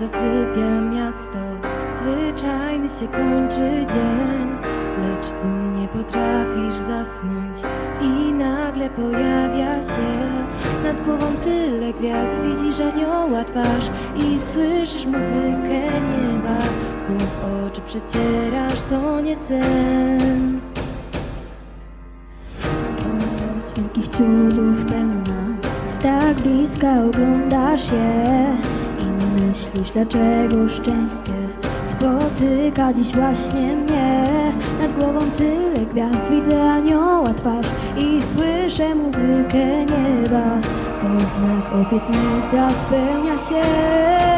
uwielbia miasto. Zwyczajny się kończy dzień Lecz ty nie potrafisz zasnąć I nagle pojawia się Nad głową tyle gwiazd. Widzisz anioła twarz I słyszysz muzykę nieba. Znów oczy przecierasz, to nie sen. Noc wielkich cudów pełna Z tak bliska oglądasz je myślisz dlaczego szczęście Spotyka dziś właśnie mnie. Nad głową tyle gwiazd Widzę anioła twarz I słyszę muzykę nieba. To znak obietnica spełnia się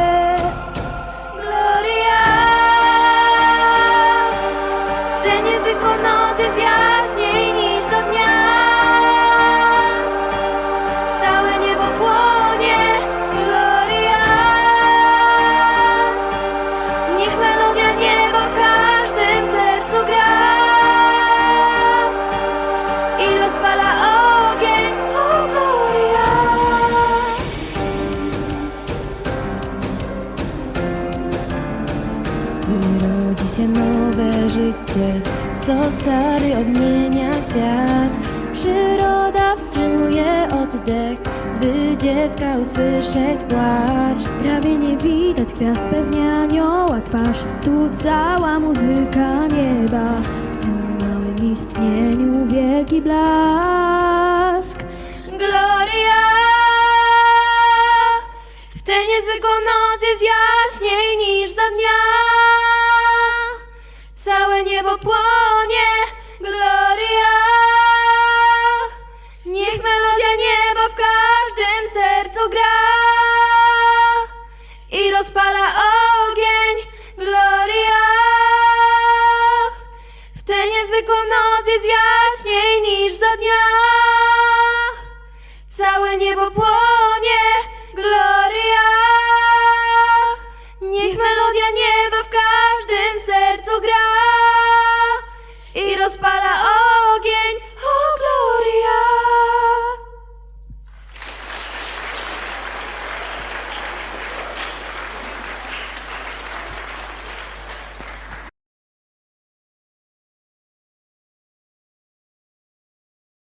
Rodzi się nowe życie, co stary odmienia świat. Przyroda wstrzymuje oddech, by dziecka usłyszeć płacz. Prawie nie widać gwiazd, pewnie anioła twarz Tu cała muzyka nieba W tym małym istnieniu wielki blask Gloria! W tę niezwykłą noc jest jaśniej całe niebo płonie. Gloria! Niech melodia nieba w każdym sercu gra I rozpala ogień. Gloria! W tę niezwykłą noc jest jaśniej niż za dnia. Całe niebo płonie.